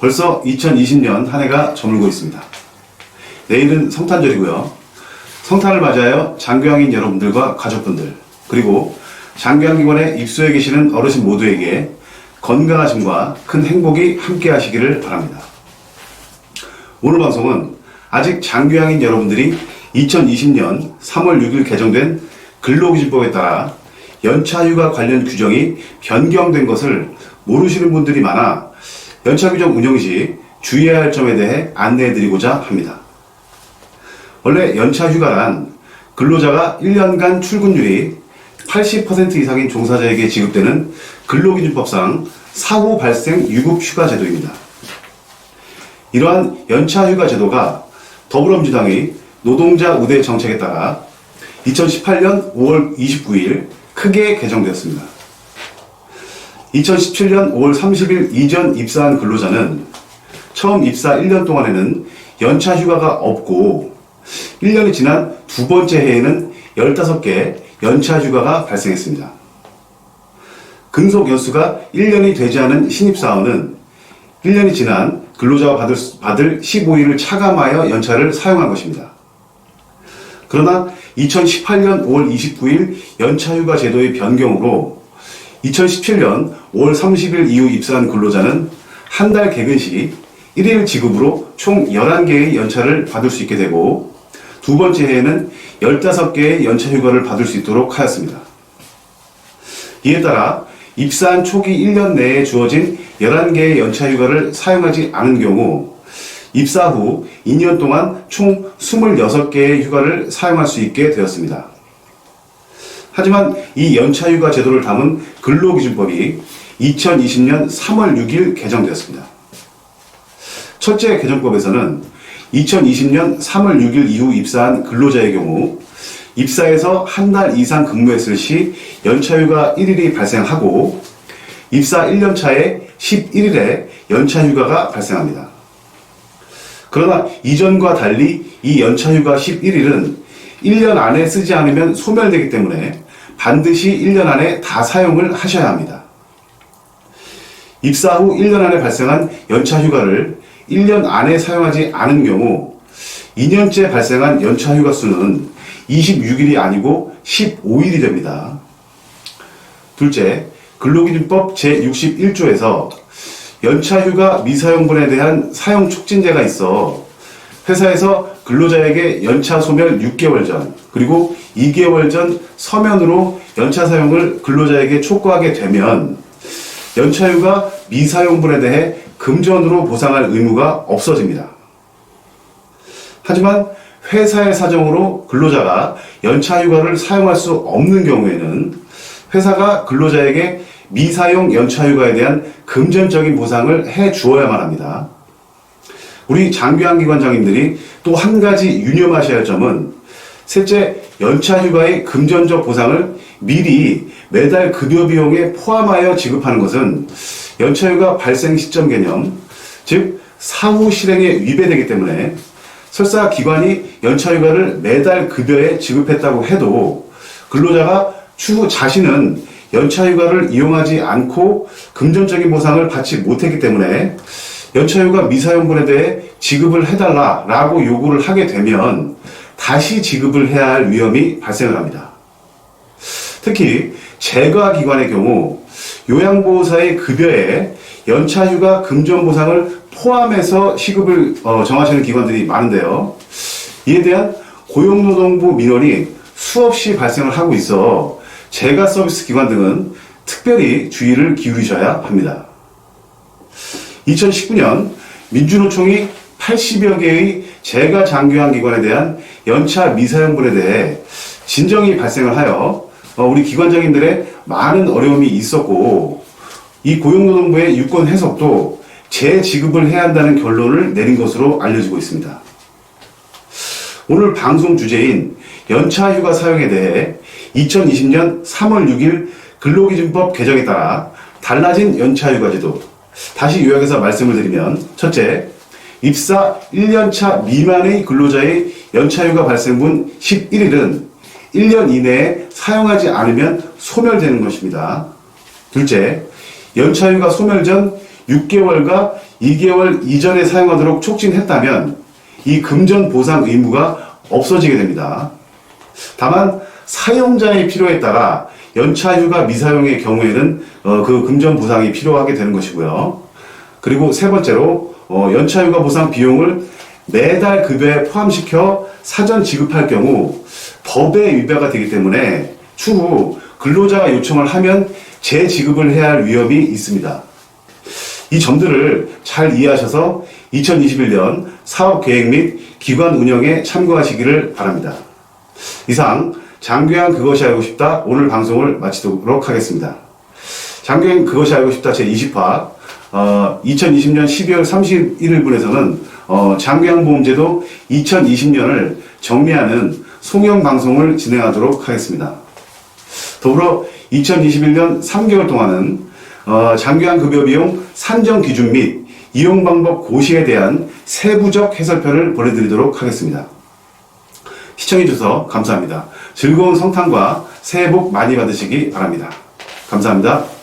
벌써 2020년 한 해가 저물고 있습니다. 내일은 성탄절이고요. 성탄을 맞이하여 장교양인 여러분들과 가족분들, 그리고 장교양기관에 입소해 계시는 어르신 모두에게 건강하심과 큰 행복이 함께 하시기를 바랍니다. 오늘 방송은 아직 장교양인 여러분들이 2020년 3월 6일 개정된 근로기준법에 따라 연차휴가 관련 규정이 변경된 것을 모르시는 분들이 많아 연차 규정 운영 시 주의해야 할 점에 대해 안내해 드리고자 합니다. 원래 연차 휴가란 근로자가 1년간 출근율이 80% 이상인 종사자에게 지급되는 근로기준법상 사후 발생 유급 휴가 제도입니다. 이러한 연차 휴가 제도가 더불어민주당의 노동자 우대 정책에 따라 2018년 5월 29일 크게 개정되었습니다. 2017년 5월 30일 이전 입사한 근로자는 처음 입사 1년 동안에는 연차 휴가가 없고 1년이 지난 두 번째 해에는 15개 연차 휴가가 발생했습니다. 근속 연수가 1년이 되지 않은 신입사원은 1년이 지난 근로자가 받을, 수- 받을 15일을 차감하여 연차를 사용한 것입니다. 그러나 2018년 5월 29일 연차휴가 제도의 변경으로 2017년 5월 30일 이후 입사한 근로자는 한 달 개근 시 1일 지급으로 총 11개의 연차를 받을 수 있게 되고 두 번째 해에는 15개의 연차 휴가를 받을 수 있도록 하였습니다. 이에 따라 입사한 초기 1년 내에 주어진 11개의 연차 휴가를 사용하지 않은 경우 입사 후 2년 동안 총 26개의 휴가를 사용할 수 있게 되었습니다. 하지만 이 연차 휴가 제도를 담은 근로기준법이 2020년 3월 6일 개정되었습니다. 첫째 개정법에서는 2020년 3월 6일 이후 입사한 근로자의 경우 입사에서 한 달 이상 근무했을 시 연차휴가 1일이 발생하고 입사 1년 차에 11일에 연차휴가가 발생합니다. 그러나 이전과 달리 이 연차휴가 11일은 1년 안에 쓰지 않으면 소멸되기 때문에 반드시 1년 안에 다 사용을 하셔야 합니다. 입사 후 1년 안에 발생한 연차휴가를 1년 안에 사용하지 않은 경우 2년째 발생한 연차휴가 수는 26일이 아니고 15일이 됩니다. 둘째, 근로기준법 제61조에서 연차휴가 미사용분에 대한 사용 촉진제가 있어 회사에서 근로자에게 연차 소멸 6개월 전 그리고 2개월 전 서면으로 연차 사용을 근로자에게 촉구하게 되면 연차휴가 미사용분에 대해 금전으로 보상할 의무가 없어집니다. 하지만 회사의 사정으로 근로자가 연차 휴가를 사용할 수 없는 경우에는 회사가 근로자에게 미사용 연차 휴가에 대한 금전적인 보상을 해 주어야만 합니다. 우리 장교환 기관장님들이 또 한 가지 유념하셔야 할 점은 셋째, 연차 휴가의 금전적 보상을 미리 매달 급여 비용에 포함하여 지급하는 것은 연차 휴가 발생 시점 개념, 즉 사후 실행에 위배되기 때문에 설사 기관이 연차휴가를 매달 급여에 지급했다고 해도 근로자가 추후 자신은 연차휴가를 이용하지 않고 금전적인 보상을 받지 못했기 때문에 연차휴가 미사용분에 대해 지급을 해달라라고 요구를 하게 되면 다시 지급을 해야 할 위험이 발생을 합니다. 특히 재가 기관의 경우 요양보호사의 급여에 연차휴가 금전 보상을 포함해서 시급을 어, 정하시는 기관들이 많은데요. 이에 대한 고용노동부 민원이 수없이 발생을 하고 있어 재가 서비스 기관 등은 특별히 주의를 기울이셔야 합니다. 2019년 민주노총이 80여 개의 재가 장교한 기관에 대한 연차 미사용분에 대해 진정이 발생을 하여 어, 우리 기관장님들의 많은 어려움이 있었고 이 고용노동부의 유권 해석도 재지급을 해야 한다는 결론을 내린 것으로 알려지고 있습니다. 오늘 방송 주제인 연차 휴가 사용에 대해 2020년 3월 6일 근로기준법 개정에 따라 달라진 연차 휴가 제도 다시 요약해서 말씀을 드리면 첫째, 입사 1년차 미만의 근로자의 연차휴가 발생분 11일은 1년 이내에 사용하지 않으면 소멸되는 것입니다. 둘째, 연차휴가 소멸 전 6개월과 2개월 이전에 사용하도록 촉진했다면 이 금전 보상 의무가 없어지게 됩니다. 다만 사용자의 필요에 따라 연차 휴가 미사용의 경우에는 어, 그 금전 보상이 필요하게 되는 것이고요. 그리고 세 번째로 어, 연차 휴가 보상 비용을 매달 급여에 포함시켜 사전 지급할 경우 법의 위배가 되기 때문에 추후 근로자가 요청을 하면 재지급을 해야 할 위험이 있습니다. 이 점들을 잘 이해하셔서 2021년 사업 계획 및 기관 운영에 참고하시기를 바랍니다. 이상 장교양 그것이 알고 싶다 오늘 방송을 마치도록 하겠습니다. 장교양 그것이 알고 싶다 제 20화 어, 2020년 12월 31일 분에서는 어, 장교양 보험제도 2020년을 정리하는 송영 방송을 진행하도록 하겠습니다. 더불어 2021년 3개월 동안은 어, 장기한 급여 비용 산정 기준 및 이용 방법 고시에 대한 세부적 해설편을 보내드리도록 하겠습니다. 시청해주셔서 감사합니다. 즐거운 성탄과 새해 복 많이 받으시기 바랍니다. 감사합니다.